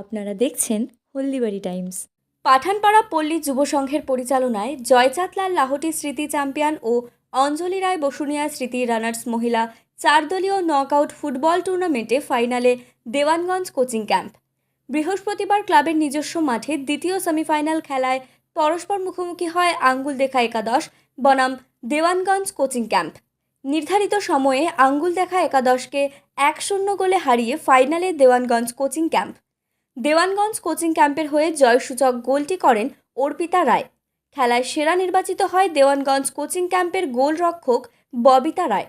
আপনারা দেখছেন হলদিবাড়ি টাইমস। পাঠানপাড়া পল্লী যুব সংঘের পরিচালনায় জয়চাঁদলাল লাহোটি স্মৃতি চ্যাম্পিয়ন ও অঞ্জলি রায় বসুনিয়া স্মৃতি রানার্স মহিলা চারদলীয় নকআউট ফুটবল টুর্নামেন্টে ফাইনালে দেওয়ানগঞ্জ কোচিং ক্যাম্প। বৃহস্পতিবার ক্লাবের নিজস্ব মাঠে দ্বিতীয় সেমিফাইনাল খেলায় পরস্পর মুখোমুখি হয় আঙ্গুল দেখা একাদশ, বনাম দেওয়ানগঞ্জ কোচিং ক্যাম্প। নির্ধারিত সময়ে আঙ্গুল দেখা একাদশকে এক শূন্য গোলে হারিয়ে ফাইনালে Dewanganj coaching camp. Dewanganj coaching ক্যাম্পের হয়ে জয়সূচক গোলটি করেন অর্পিতা রায়। খেলায় সেরা নির্বাচিত হয় দেওয়ানগঞ্জ কোচিং ক্যাম্পের গোলরক্ষক ববিতা রায়।